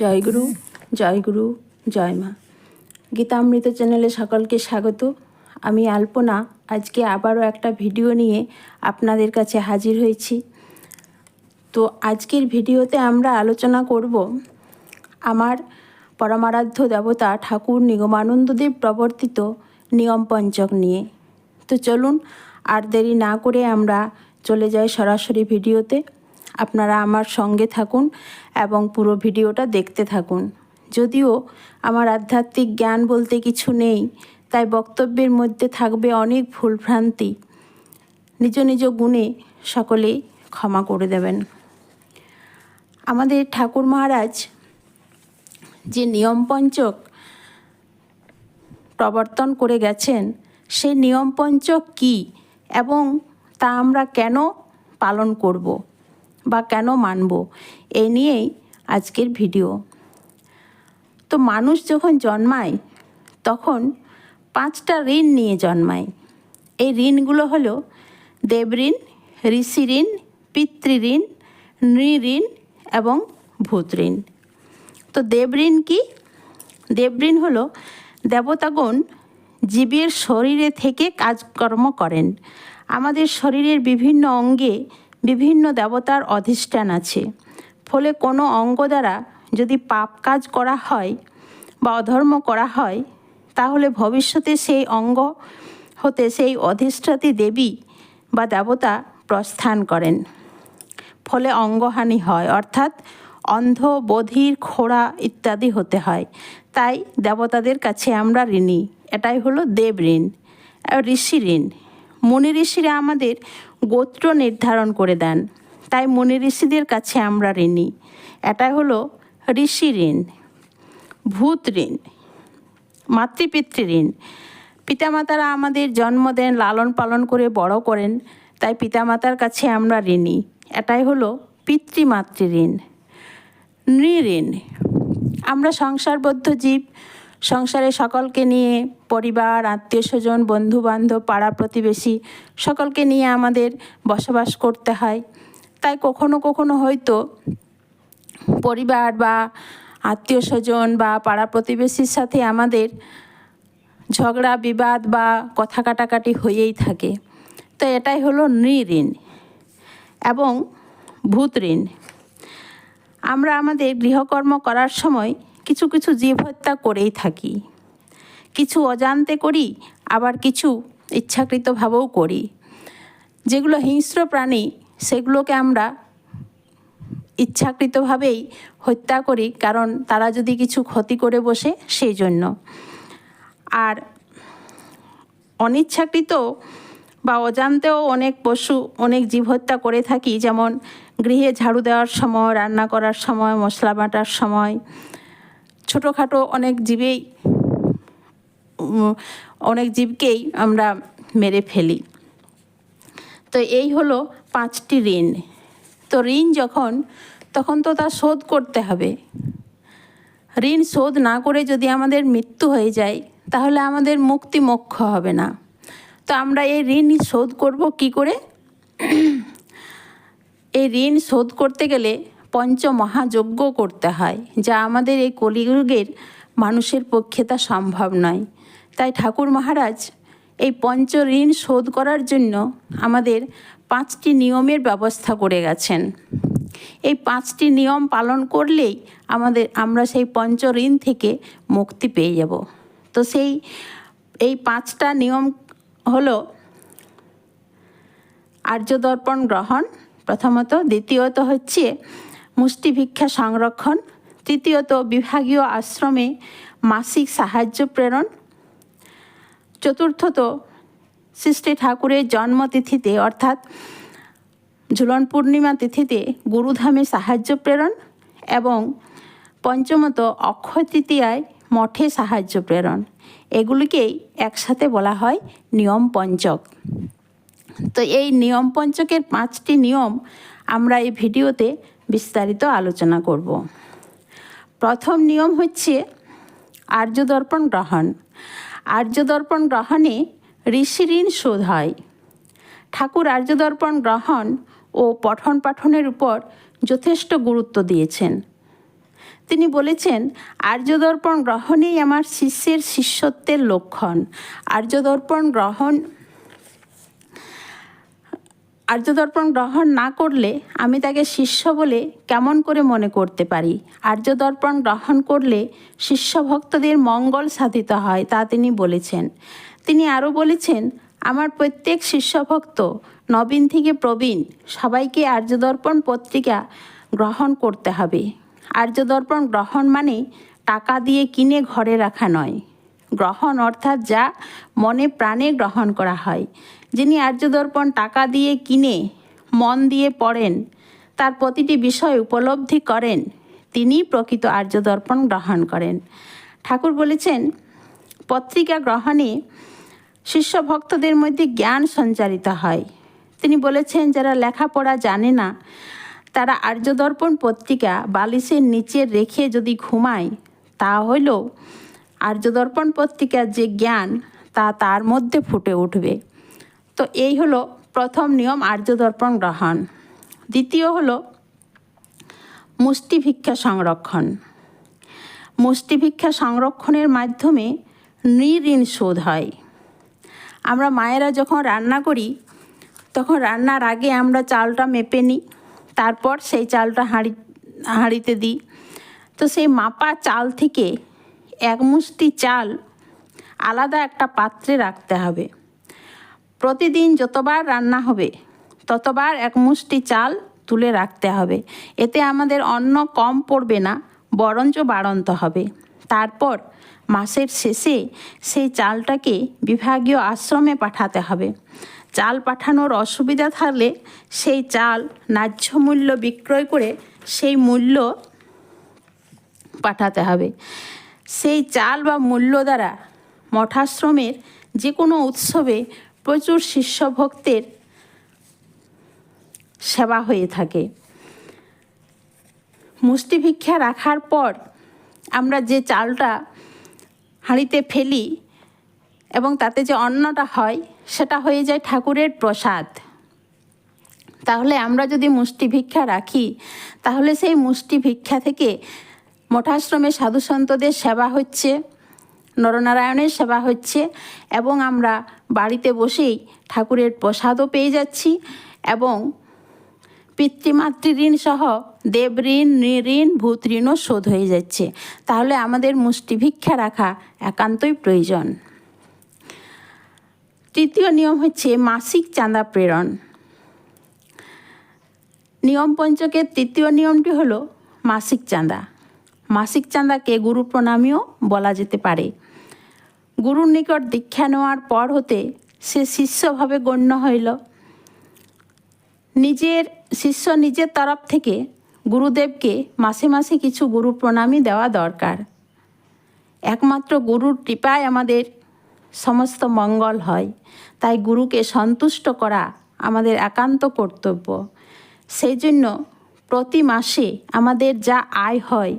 জয় গুরু জয় গুরু, জয় মা। গীতামৃত চ্যানেলে সকলকে স্বাগত। আমি আলপনা, আজকে আবারও একটা ভিডিও নিয়ে আপনাদের কাছে হাজির হয়েছি। তো আজকের ভিডিওতে আমরা আলোচনা করব আমার পরমারাধ্য দেবতা ঠাকুর নিগমানন্দদেব প্রবর্তিত নিয়ম পঞ্চক নিয়ে। তো চলুন, আর দেরি না করে আমরা চলে যাই সরাসরি ভিডিওতে। আপনারা আমার সঙ্গে থাকুন এবং পুরো ভিডিওটা দেখতে থাকুন। যদিও আমার আধ্যাত্মিক জ্ঞান বলতে কিছু নেই, তাই বক্তব্যের মধ্যে থাকবে অনেক ভুলভ্রান্তি। নিজ নিজ গুণে সকলেই ক্ষমা করে দেবেন। আমাদের ঠাকুর মহারাজ যে নিয়ম পঞ্চক প্রবর্তন করে গেছেন, সেই নিয়ম পঞ্চক কী এবং তা আমরা কেন পালন করব? বা কেন মানব? এই নিয়েই আজকের ভিডিও। তো মানুষ যখন জন্মায়, তখন পাঁচটা ঋণ নিয়ে জন্মায়। এই ঋণগুলো হলো দেবঋণ ঋষি ঋণ পিতৃঋণ, নৃঋণ এবং ভূত ঋণ তো দেবঋণ কি? দেবঋণ হলো দেবতাগণ জীবের শরীরে থেকে কাজকর্ম করেন। আমাদের শরীরের বিভিন্ন অঙ্গে বিভিন্ন দেবতার অধিষ্ঠান আছে। ফলে কোনো অঙ্গ দ্বারা যদি পাপ কাজ করা হয় বা অধর্ম করা হয়, তাহলে ভবিষ্যতে সেই অঙ্গ হতে সেই অধিষ্ঠাতী দেবী বা দেবতা প্রস্থান করেন। ফলে অঙ্গহানি হয়, অর্থাৎ অন্ধ, বধির, খোড়া ইত্যাদি হতে হয়। তাই দেবতাদের কাছে আমরা ঋণী। এটাই হলো দেব ঋণ, ঋষি ঋণ। মুনি ঋষিরা আমাদের গোত্র নির্ধারণ করে দেন। তাই মুনি ঋষিদের কাছে আমরা ঋণী। এটাই হলো ঋষি ঋণ, ভূত ঋণ, মাতৃপিতৃ ঋণ। পিতামাতারা আমাদের জন্ম দেন, লালন পালন করে বড় করেন, তাই পিতামাতার কাছে আমরা ঋণী। এটাই হলো পিতৃমাতৃ ঋণ, নৃঋণ। আমরা সংসারবদ্ধ জীব সংসারে সকলকে নিয়ে পরিবার আত্মীয় স্বজন বন্ধুবান্ধব, পাড়া প্রতিবেশী সকলকে নিয়ে আমাদের বসবাস করতে হয়। তাই কখনো কখনো হয়তো পরিবার বা আত্মীয় স্বজন বা পাড়া প্রতিবেশীর সাথে আমাদের ঝগড়া, বিবাদ বা কথা কাটাকাটি হয়েই থাকে। তো এটাই হলো নৃঋণ এবং ভূত ঋণ আমরা আমাদের গৃহকর্ম করার সময় কিছু কিছু জীব হত্যা করেই থাকি। কিছু অজান্তে করি, আবার কিছু ইচ্ছাকৃতভাবেও করি। যেগুলো হিংস্র প্রাণী, সেগুলোকে আমরা ইচ্ছাকৃতভাবেই হত্যা করি, কারণ তারা যদি কিছু ক্ষতি করে বসে সেই জন্য আর অনিচ্ছাকৃত বা অজান্তেও অনেক পশু, অনেক জীব হত্যা করে থাকি, যেমন গৃহে ঝাড়ু দেওয়ার সময়, রান্না করার সময়, মশলা বাটার সময় ছোটোখাটো অনেক জীবেই অনেক জীবকেই আমরা মেরে ফেলি। তো এই হলো পাঁচটি ঋণ। তো ঋণ যখন, তখন তো তা শোধ করতে হবে। ঋণ শোধ না করে যদি আমাদের মৃত্যু হয়ে যায়, তাহলে আমাদের মুক্তি মোক্ষ হবে না। তো আমরা এই ঋণ শোধ করব কি করে? এই ঋণ শোধ করতে গেলে পঞ্চমহাযজ্ঞ করতে হয়, যা আমাদের এই কলিযুগের মানুষের পক্ষে তা সম্ভব নয়। তাই ঠাকুর মহারাজ এই পঞ্চ ঋণ শোধ করার জন্য আমাদের পাঁচটি নিয়মের ব্যবস্থা করে গেছেন। এই পাঁচটি নিয়ম পালন করলেই আমাদের, আমরা সেই পঞ্চ ঋণ থেকে মুক্তি পেয়ে যাব। তো সেই, এই পাঁচটা নিয়ম হলো আর্যদর্পণ গ্রহণ, প্রথমত। দ্বিতীয়ত হচ্ছে মুষ্টি ভিক্ষা সংরক্ষণ, তৃতীয়ত বিভাগীয় আশ্রমে মাসিক সাহায্য প্রেরণ, চতুর্থত সৃষ্টি ঠাকুরের জন্মতিথিতে অর্থাৎ ঝুলন পূর্ণিমা তিথিতে গুরুধামে সাহায্য প্রেরণ এবং পঞ্চমত অক্ষয় তৃতীয়ায় মঠে সাহায্য প্রেরণ। এগুলিকেই একসাথে বলা হয় নিয়ম পঞ্চক তো এই নিয়ম পঞ্চকের পাঁচটি নিয়ম আমরা এই ভিডিওতে বিস্তারিত আলোচনা করব। প্রথম নিয়ম হচ্ছে আর্যদর্পণ গ্রহণ। আর্যদর্পণ গ্রহণে ঋষি ঋণ শোধ হয়। ঠাকুর আর্যদর্পণ গ্রহণ ও পঠন পাঠনের উপর যথেষ্ট গুরুত্ব দিয়েছেন। তিনি বলেছেন, আর্যদর্পণ গ্রহণেই আমার শিষ্যের শিষ্যত্বের লক্ষণ। আর্যদর্পণ গ্রহণ আর্যদর্পণ গ্রহণ না করলে আমি তাকে শিষ্য বলে কেমন করে মনে করতে পারি? আর্যদর্পণ গ্রহণ করলে শিষ্য ভক্তদের মঙ্গল সাধিত হয়, তা তিনি বলেছেন। তিনি আরও বলেছেন, আমার প্রত্যেক শিষ্যভক্ত নবীন থেকে প্রবীণ, সবাইকে আর্যদর্পণ পত্রিকা গ্রহণ করতে হবে। আর্যদর্পণ গ্রহণ মানে টাকা দিয়ে কিনে ঘরে রাখা নয়। গ্রহণ অর্থাৎ যা মনে প্রাণে গ্রহণ করা হয়। যিনি আর্যদর্পণ টাকা দিয়ে কিনে, মন দিয়ে পড়েন, তার প্রতিটি বিষয় উপলব্ধি করেন, তিনিই প্রকৃত আর্যদর্পণ গ্রহণ করেন। ঠাকুর বলেছেন, পত্রিকা গ্রহণে শিষ্য ভক্তদের মধ্যে জ্ঞান সঞ্চারিত হয়। তিনি বলেছেন, যারা লেখাপড়া জানে না, তারা আর্যদর্পণ পত্রিকা বালিশের নিচে রেখে যদি ঘুমায়, তা হলেও আর্যদর্পণ পত্রিকার যে জ্ঞান, তা তার মধ্যে ফুটে উঠবে। তো এই হলো প্রথম নিয়ম আর্যদর্পণ গ্রহণ। দ্বিতীয় হলো মুষ্টিভিক্ষা সংরক্ষণ। মুষ্টিভিক্ষা সংরক্ষণের মাধ্যমে নৃঋণ শোধ হয়। আমরা মায়েরা যখন রান্না করি, তখন রান্নার আগে আমরা চালটা মেপে নিই, তারপর সেই চালটা হাঁড়ি, হাঁড়িতে দিই। তো সেই মাপা চাল থেকে এক মুষ্টি চাল আলাদা একটা পাত্রে রাখতে হবে। প্রতিদিন যতবার রান্না হবে, ততবার এক মুষ্টি চাল তুলে রাখতে হবে। এতে আমাদের অন্ন কম পড়বে না, বরঞ্চ বাড়ন্ত হবে। তারপর মাসের শেষে সেই চালটাকে বিভাগীয় আশ্রমে পাঠাতে হবে। চাল পাঠানোর অসুবিধা থাকলে সেই চাল ন্যায্য মূল্য বিক্রয় করে সেই মূল্য পাঠাতে হবে। সেই চাল বা মূল্য দ্বারা মঠাশ্রমের যে কোনো উৎসবে প্রচুর শিষ্য ভক্তের সেবা হয়ে থাকে। মুষ্টিভিক্ষা রাখার পর আমরা যে চালটা হাঁড়িতে ফেলি এবং তাতে যে অন্নটা হয়, সেটা হয়ে যায় ঠাকুরের প্রসাদ। তাহলে আমরা যদি মুষ্টি ভিক্ষা রাখি, তাহলে সেই মুষ্টি ভিক্ষা থেকে মঠাশ্রমে সাধুসন্তদের সেবা হচ্ছে। নরনারায়ণের সেবা হচ্ছে এবং আমরা বাড়িতে বসেই ঠাকুরের প্রসাদও পেয়ে যাচ্ছি এবং পিতৃমাতৃ ঋণ সহ দেব ঋণ নৃঋণ ভূত ঋণও শোধ হয়ে যাচ্ছে। তাহলে আমাদের মুষ্টি ভিক্ষা রাখা একান্তই প্রয়োজন। তৃতীয় নিয়ম হচ্ছে মাসিক চাঁদা প্রেরণ। নিয়ম পঞ্চকের তৃতীয় নিয়মটি হলো মাসিক চাঁদা। মাসিক চাঁদাকে গুরু প্রণামীও বলা যেতে পারে। গুরুর নিকট দীক্ষা নেওয়ার পর হতে সে শিষ্যভাবে গণ্য হইল। নিজের শিষ্য নিজের তরফ থেকে গুরুদেবকে মাসে মাসে কিছু গুরু প্রণামী দেওয়া দরকার। একমাত্র গুরুর কৃপায় আমাদের সমস্ত মঙ্গল হয়। তাই গুরুকে সন্তুষ্ট করা আমাদের একান্ত কর্তব্য। সেই জন্য প্রতি মাসে আমাদের যা আয় হয়,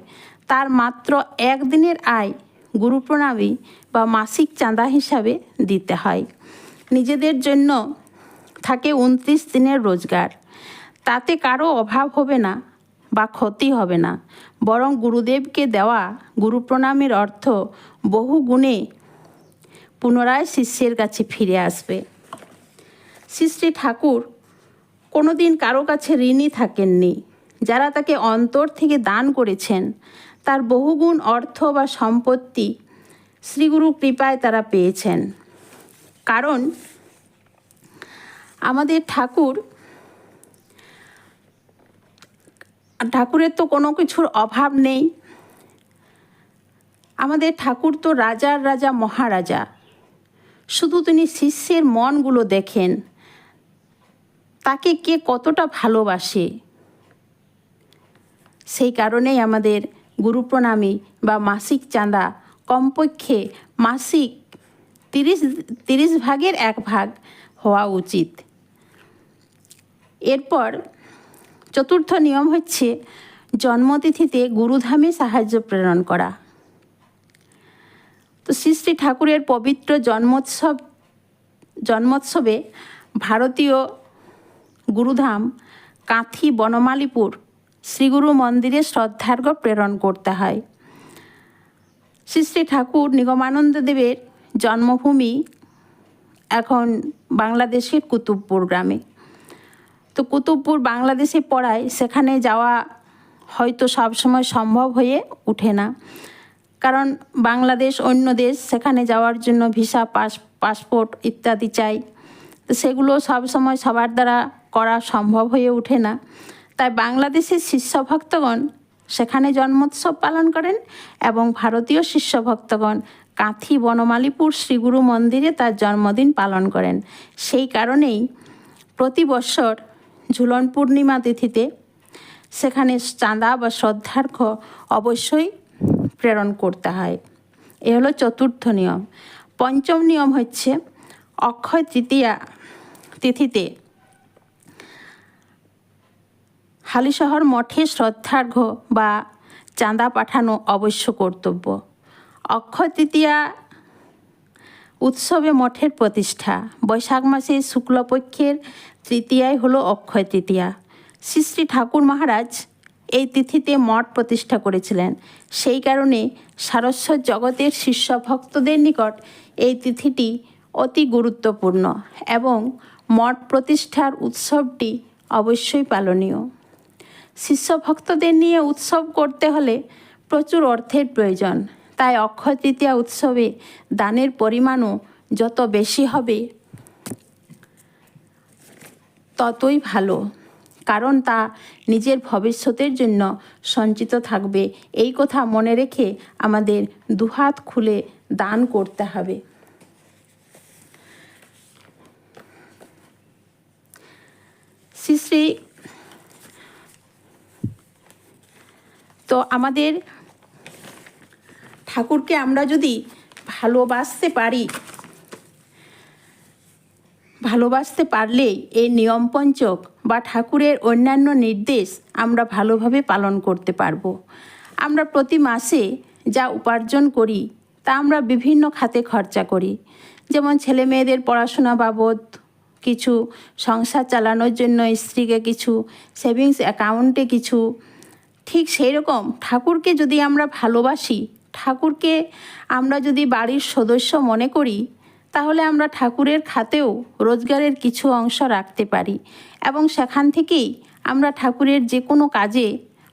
তার মাত্র একদিনের আয় গুরু প্রণামী বা মাসিক চাঁদা হিসাবে দিতে হয়। নিজেদের জন্য থাকে উনত্রিশ দিনের রোজগার। তাতে কারও অভাব হবে না বা ক্ষতি হবে না। বরং গুরুদেবকে দেওয়া গুরু প্রণামের অর্থ বহু গুণে পুনরায় শিষ্যের কাছে ফিরে আসবে। শ্রী ঠাকুর কোনো দিন কারও কাছে ঋণী থাকেননি। যারা তাকে অন্তর থেকে দান করেছেন, তার বহুগুণ অর্থ বা সম্পত্তি শ্রীগুরু কৃপায় তারা পেয়েছেন। কারণ আমাদের ঠাকুর, ঠাকুরের তো কোনো কিছুর অভাব নেই। আমাদের ঠাকুর তো রাজার রাজা, মহারাজা। শুধু তিনি শিষ্যের মনগুলো দেখেন। তাকে কে কতটা ভালোবাসে। সেই কারণেই আমাদের গুরু প্রণামী বা মাসিক চাঁদা কমপক্ষে মাসিক তিরিশ তিরিশ ভাগের এক ভাগ হওয়া উচিত। এরপর চতুর্থ নিয়ম হচ্ছে জন্মতিথিতে গুরুধামে সাহায্য প্রেরণ করা। তো শ্রী শ্রী ঠাকুরের পবিত্র জন্মোৎসব, জন্মোৎসবে ভারতীয় গুরুধাম কাঁথি বনমালীপুর শ্রীগুরু মন্দিরে শ্রদ্ধার্ঘ্য প্রেরণ করতে হয়। শ্রী শ্রী ঠাকুর নিগমানন্দ দেবের জন্মভূমি এখন বাংলাদেশের কুতুবপুর গ্রামে। তো কুতুবপুর বাংলাদেশে পড়ায় সেখানে যাওয়া হয়তো সবসময় সম্ভব হয়ে ওঠে না। কারণ বাংলাদেশ অন্য দেশ সেখানে যাওয়ার জন্য ভিসা, পাস, পাসপোর্ট ইত্যাদি চাই। তো সেগুলো সবসময় সবার দ্বারা করা সম্ভব হয়ে ওঠে না। তাই বাংলাদেশের শিষ্য ভক্তগণ সেখানে জন্মোৎসব পালন করেন এবং ভারতীয় শিষ্য ভক্তগণ কাঁথি বনমালীপুর শ্রীগুরু মন্দিরে তার জন্মদিন পালন করেন। সেই কারণেই প্রতি বছর ঝুলন পূর্ণিমা তিথিতে সেখানে চাঁদা বা শ্রদ্ধার্ঘ্য অবশ্যই প্রেরণ করতে হয়। এ হলো চতুর্থ নিয়ম। পঞ্চম নিয়ম হচ্ছে অক্ষয় তৃতীয়া তিথিতে হালিশহর মঠে শ্রদ্ধার্ঘ্য বা চাঁদা পাঠানো অবশ্য কর্তব্য। অক্ষয় তৃতীয়া উৎসবে মঠের প্রতিষ্ঠা। বৈশাখ মাসে শুক্লপক্ষের তৃতীয়াই হলো অক্ষয় তৃতীয়া। শ্রী শ্রী ঠাকুর মহারাজ এই তিথিতে মঠ প্রতিষ্ঠা করেছিলেন। সেই কারণে সারস্বত জগতের শিষ্য ভক্তদের নিকট এই তিথিটি অতি গুরুত্বপূর্ণ এবং মঠ প্রতিষ্ঠার উৎসবটি অবশ্যই পালনীয়। শিষ্য ভক্তদের নিয়ে উৎসব করতে হলে প্রচুর অর্থের প্রয়োজন। তাই অক্ষয় তৃতীয়া উৎসবে দানের পরিমাণও যত বেশি হবে, ততই ভালো। কারণ তা নিজের ভবিষ্যতের জন্য সঞ্চিত থাকবে। এই কথা মনে রেখে আমাদের দুহাত খুলে দান করতে হবে। শ্রী শ্রী আমাদের ঠাকুরকে আমরা যদি ভালোবাসতে পারি, ভালোবাসতে পারলেই এই নিয়ম পঞ্চক বা ঠাকুরের অন্যান্য নির্দেশ আমরা ভালোভাবে পালন করতে পারব। আমরা প্রতি মাসে যা উপার্জন করি, তা আমরা বিভিন্ন খাতে খরচা করি। যেমন ছেলে মেয়েদের পড়াশোনা বাবদ, কিছু সংসার চালানোর জন্য স্ত্রীকে কিছু সেভিংস অ্যাকাউন্টে কিছু ঠিক সেই রকম ঠাকুরকে যদি আমরা ভালোবাসি, ঠাকুরকে আমরা যদি বাড়ির সদস্য মনে করি, তাহলে আমরা ঠাকুরের খাতেও রোজগারের কিছু অংশ রাখতে পারি এবং সেখান থেকেই আমরা ঠাকুরের যে কোনো কাজে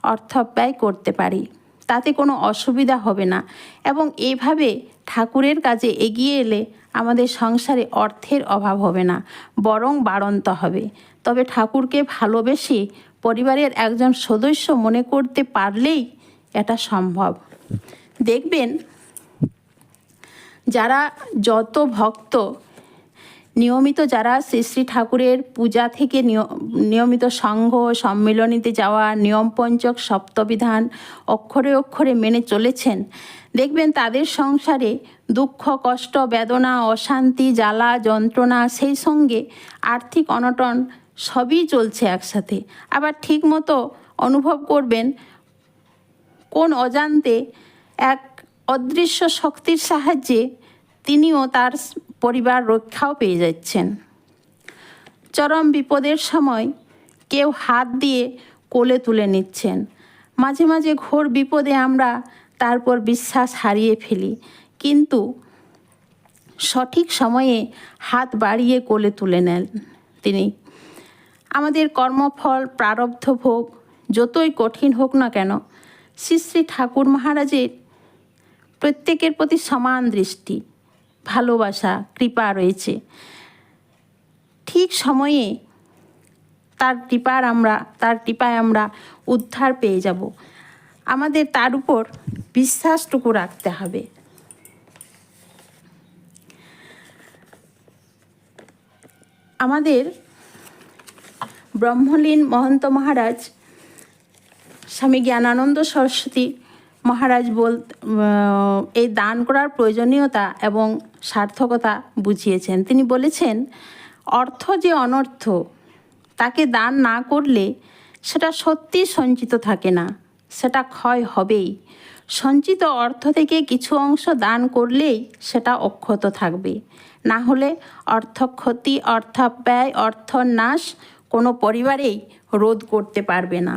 অর্থ ব্যয় করতে পারি। তাতে কোনো অসুবিধা হবে না এবং এইভাবে ঠাকুরের কাজে এগিয়ে এলে আমাদের সংসারে অর্থের অভাব হবে না, বরং বাড়ন্ত হবে। তবে ঠাকুরকে ভালোবেসে পরিবারের একজন সদস্য মনে করতে পারলেই এটা সম্ভব। দেখবেন, যারা যত ভক্ত, নিয়মিত যারা শ্রী শ্রী ঠাকুরের পূজা থেকে নিয়মিত সংঘ, সম্মিলনীতে যাওয়া নিয়ম পঞ্চক সপ্তবিধান অক্ষরে অক্ষরে মেনে চলেছেন, দেখবেন তাদের সংসারে দুঃখ, কষ্ট, বেদনা, অশান্তি, জ্বালা, যন্ত্রণা সেই সঙ্গে আর্থিক অনটন সবই চলছে একসাথে। আবার ঠিক মতো অনুভব করবেন কোন অজান্তে এক অদৃশ্য শক্তির সাহায্যে তিনিও তার পরিবার রক্ষাও পেয়ে যাচ্ছেন। চরম বিপদের সময় কেউ হাত দিয়ে কোলে তুলে নিচ্ছেন। মাঝে মাঝে ঘোর বিপদে আমরা তারপর বিশ্বাস হারিয়ে ফেলি। কিন্তু সঠিক সময়ে হাত বাড়িয়ে কোলে তুলে নেন তিনি। আমাদের কর্মফল, প্রারব্ধ ভোগ, যতই কঠিন হোক না কেন, শ্রী শ্রী ঠাকুর মহারাজের প্রত্যেকের প্রতি সমান দৃষ্টি, ভালোবাসা, কৃপা রয়েছে। ঠিক সময়ে তার কৃপার আমরা, তার কৃপায় আমরা উদ্ধার পেয়ে যাব। আমাদের তার উপর বিশ্বাসটুকু রাখতে হবে। আমাদের ব্রহ্মলীন মহন্ত মহারাজ, স্বামী জ্ঞানানন্দ সরস্বতী মহারাজ বল এই দান করার প্রয়োজনীয়তা এবং সার্থকতা বুঝিয়েছেন। তিনি বলেছেন, অর্থ যে অনর্থ, তাকে দান না করলে সেটা সত্যি সঞ্চিত থাকে না, সেটা ক্ষয় হবেই। সঞ্চিত অর্থ থেকে কিছু অংশ দান করলেই সেটা অক্ষত থাকবে। না হলে অর্থ ক্ষতি অর্থাব্যয় অর্থ নাশ কোনো পরিবারেই রোধ করতে পারবে না।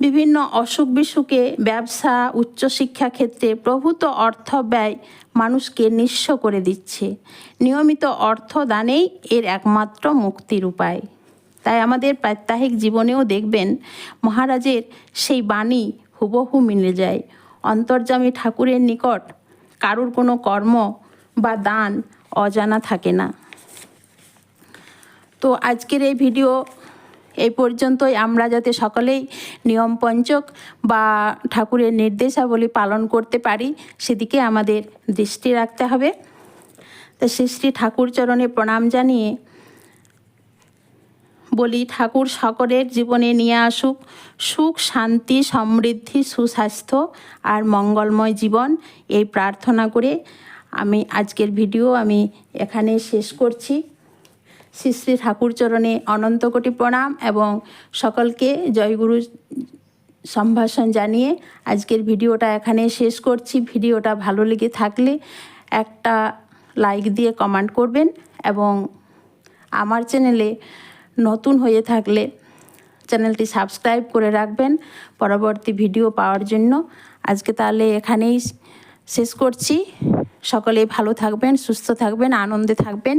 বিভিন্ন অসুখ বিসুখে ব্যবসা উচ্চশিক্ষা ক্ষেত্রে প্রভূত অর্থ ব্যয় মানুষকে নিঃস্ব করে দিচ্ছে। নিয়মিত অর্থ দানেই এর একমাত্র মুক্তির উপায়। তাই আমাদের প্রাত্যহিক জীবনেও দেখবেন মহারাজের সেই বাণী হুবহু মিলে যায়। অন্তর্যামী ঠাকুরের নিকট কারুর কোনো কর্ম বা দান অজানা থাকে না। তো আজকের এই ভিডিও এই পর্যন্তই। আমরা যাতে সকলেই নিয়ম পঞ্চক বা ঠাকুরের নির্দেশাবলী পালন করতে পারি, সেদিকে আমাদের দৃষ্টি রাখতে হবে। তো শ্রী শ্রী ঠাকুর চরণে প্রণাম জানিয়ে বলি, ঠাকুর সকলের জীবনে নিয়ে আসুক সুখ, শান্তি, সমৃদ্ধি, সুস্বাস্থ্য আর মঙ্গলময় জীবন এই প্রার্থনা করে আমি আজকের ভিডিও আমি এখানে শেষ করছি। শ্রী শ্রী ঠাকুর চরণে অনন্ত কোটি প্রণাম এবং সকলকে জয়গুরু সম্ভাষণ জানিয়ে আজকের ভিডিওটা এখানে শেষ করছি। ভিডিওটা ভালো লেগে থাকলে একটা লাইক দিয়ে কমেন্ট করবেন এবং আমার চ্যানেলে নতুন হয়ে থাকলে চ্যানেলটি সাবস্ক্রাইব করে রাখবেন পরবর্তী ভিডিও পাওয়ার জন্য। আজকে তাহলে এখানেই শেষ করছি। সকলেই ভালো থাকবেন, সুস্থ থাকবেন, আনন্দে থাকবেন।